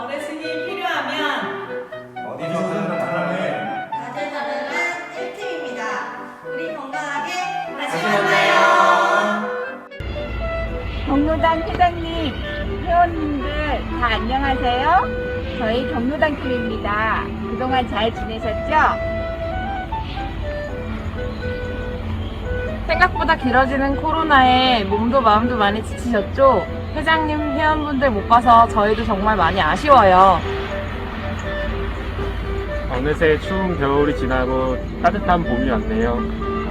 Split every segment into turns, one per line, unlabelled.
어르신이 필요하면
어디서든 나타나는
다재다능한 1팀입니다. 우리 건강하게 다시
다시
만나요.
경로당 회장님, 회원님들 다 안녕하세요. 저희 경로당 팀입니다. 그동안 잘 지내셨죠?
생각보다 길어지는 코로나에 몸도 마음도 많이 지치셨죠? 회장님, 회원분들 못 봐서 저희도 정말 많이 아쉬워요.
어느새 추운 겨울이 지나고 따뜻한 봄이 왔네요.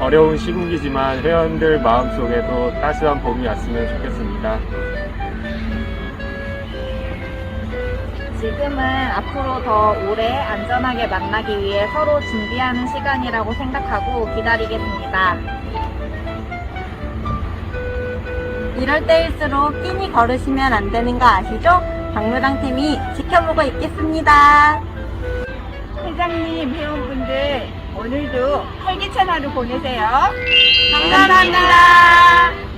어려운 시국이지만 회원들 마음속에도 따스한 봄이 왔으면 좋겠습니다.
지금은 앞으로 더 오래 안전하게 만나기 위해 서로 준비하는 시간이라고 생각하고 기다리겠습니다. 이럴 때일수록 끼니 걸으시면 안 되는 거 아시죠? 경로당 팀이 지켜보고 있겠습니다. 회장님, 회원분들 오늘도 활기찬 하루 보내세요. 감사합니다.
저희는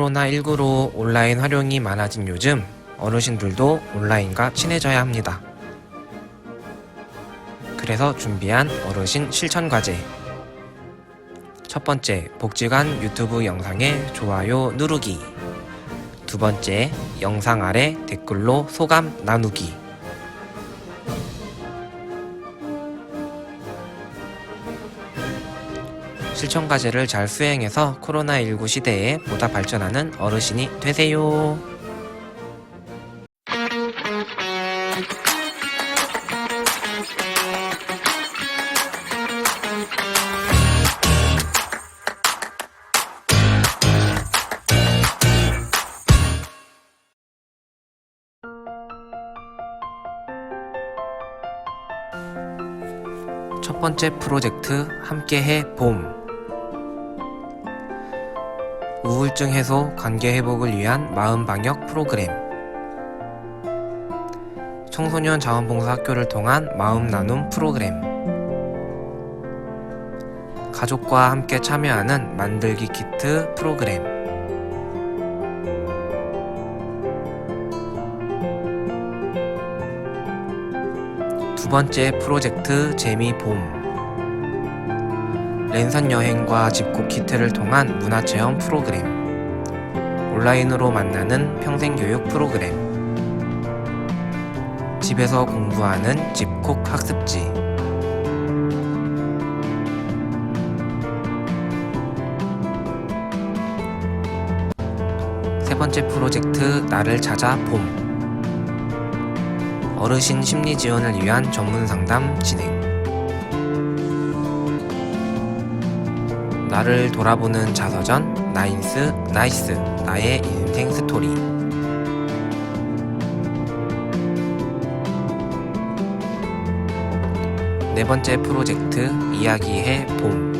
코로나19로 온라인 활용이 많아진 요즘 어르신들도 온라인과 친해져야 합니다. 그래서 준비한 어르신 실천 과제. 첫 번째, 복지관 유튜브 영상에 좋아요 누르기. 두 번째, 영상 아래 댓글로 소감 나누기. 실천 과제를 잘 수행해서 코로나19 시대에 보다 발전하는 어르신이 되세요. 첫 번째 프로젝트 함께해 봄. 우울증 해소, 관계 회복을 위한 마음 방역 프로그램. 청소년 자원봉사 학교를 통한 마음 나눔 프로그램. 가족과 함께 참여하는 만들기 키트 프로그램. 두 번째 프로젝트 재미 봄. 랜선 여행과 집콕 키트를 통한 문화 체험 프로그램. 온라인으로 만나는 평생 교육 프로그램. 집에서 공부하는 집콕 학습지. 세 번째 프로젝트 나를 찾아 봄. 어르신 심리 지원을 위한 전문 상담 진행. 나를 돌아보는 자서전 나인스 나이스 나의 인생 스토리. 네 번째 프로젝트 이야기해 봄.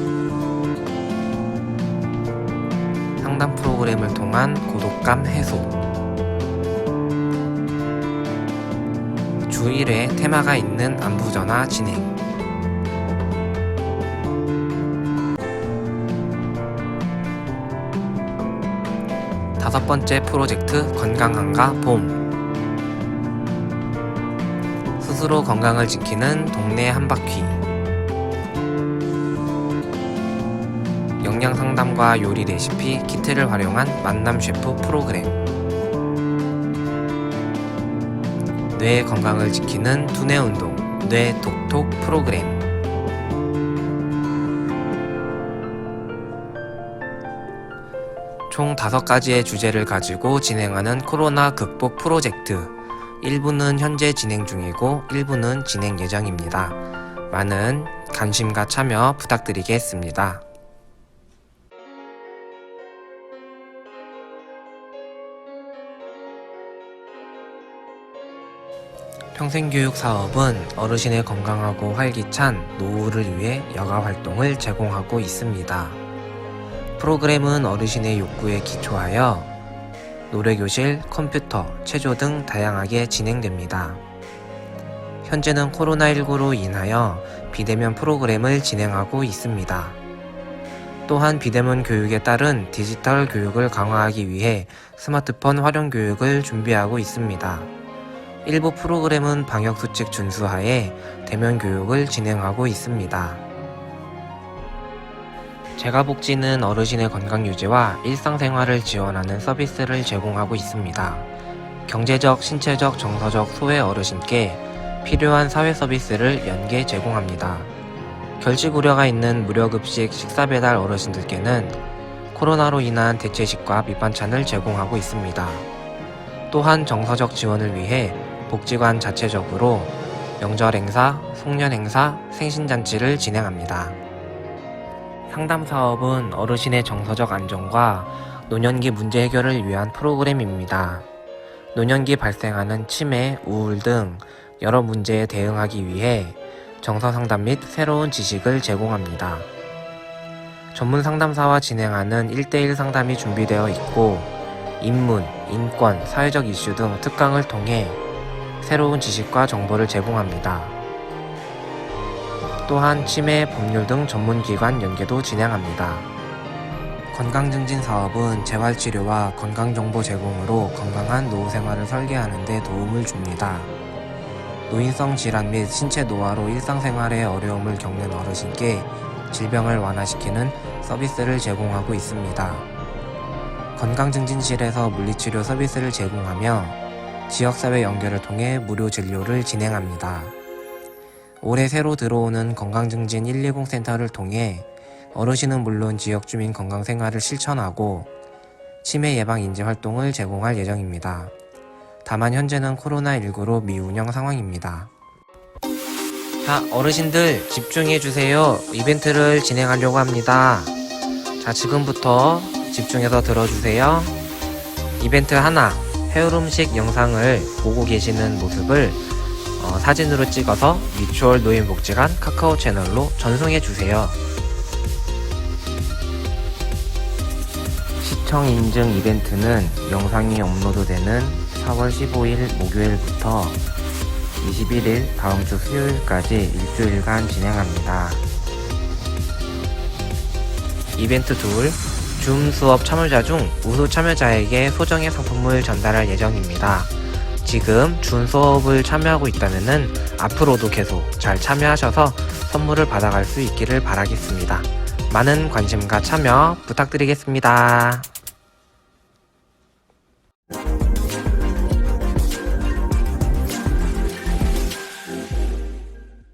상담 프로그램을 통한 고독감 해소. 주 1회 테마가 있는 안부 전화 진행. 다섯 번째 프로젝트 건강한가 봄. 스스로 건강을 지키는 동네 한바퀴. 영양 상담과 요리 레시피 키트를 활용한 만남 셰프 프로그램. 뇌 건강을 지키는 두뇌 운동 뇌 톡톡 프로그램 총 5가지의 주제를 가지고 진행하는 코로나 극복 프로젝트 1부는 현재 진행 중이고 1부는 진행 예정입니다. 많은 관심과 참여 부탁드리겠습니다. 평생교육 사업은 어르신의 건강하고 활기찬 노후를 위해 여가 활동을 제공하고 있습니다. 프로그램은 어르신의 욕구에 기초하여 노래교실, 컴퓨터, 체조 등 다양하게 진행됩니다. 현재는 코로나19로 인하여 비대면 프로그램을 진행하고 있습니다. 또한 비대면 교육에 따른 디지털 교육을 강화하기 위해 스마트폰 활용 교육을 준비하고 있습니다. 일부 프로그램은 방역수칙 준수하에 대면 교육을 진행하고 있습니다. 제가복지는 어르신의 건강 유지와 일상생활을 지원하는 서비스를 제공하고 있습니다. 경제적, 신체적, 정서적 소외 어르신께 필요한 사회 서비스를 연계 제공합니다. 결식 우려가 있는 무료급식 식사 배달 어르신들께는 코로나로 인한 대체식과 밑반찬을 제공하고 있습니다. 또한 정서적 지원을 위해 복지관 자체적으로 명절 행사, 송년 행사, 생신잔치를 진행합니다. 상담 사업은 어르신의 정서적 안정과 노년기 문제 해결을 위한 프로그램입니다. 노년기 발생하는 치매, 우울 등 여러 문제에 대응하기 위해 정서 상담 및 새로운 지식을 제공합니다. 전문 상담사와 진행하는 1대1 상담이 준비되어 있고 인문, 인권, 사회적 이슈 등 특강을 통해 새로운 지식과 정보를 제공합니다. 또한 치매, 법률 등 전문기관 연계도 진행합니다. 건강증진 사업은 재활치료와 건강정보 제공으로 건강한 노후 생활을 설계하는 데 도움을 줍니다. 노인성 질환 및 신체 노화로 일상생활에 어려움을 겪는 어르신께 질병을 완화시키는 서비스를 제공하고 있습니다. 건강증진실에서 물리치료 서비스를 제공하며 지역사회 연결을 통해 무료 진료를 진행합니다. 올해 새로 들어오는 건강증진 120 센터를 통해 어르신은 물론 지역 주민 건강 생활을 실천하고 치매 예방 인지 활동을 제공할 예정입니다. 다만 현재는 코로나19로 미운영 상황입니다. 자, 어르신들 집중해 주세요. 이벤트를 진행하려고 합니다. 자, 지금부터 집중해서 들어주세요. 이벤트 하나, 해울 음식 영상을 보고 계시는 모습을 어, 사진으로 찍어서 미추홀 노인복지관 카카오 채널로 전송해 주세요. 시청 인증 이벤트는 영상이 업로드되는 4월 15일 목요일부터 21일 다음 주 수요일까지 일주일간 진행합니다. 이벤트 둘, 줌 수업 참여자 중 우수 참여자에게 소정의 상품을 전달할 예정입니다. 지금 준 수업을 참여하고 있다면 앞으로도 계속 잘 참여하셔서 선물을 받아갈 수 있기를 바라겠습니다. 많은 관심과 참여 부탁드리겠습니다.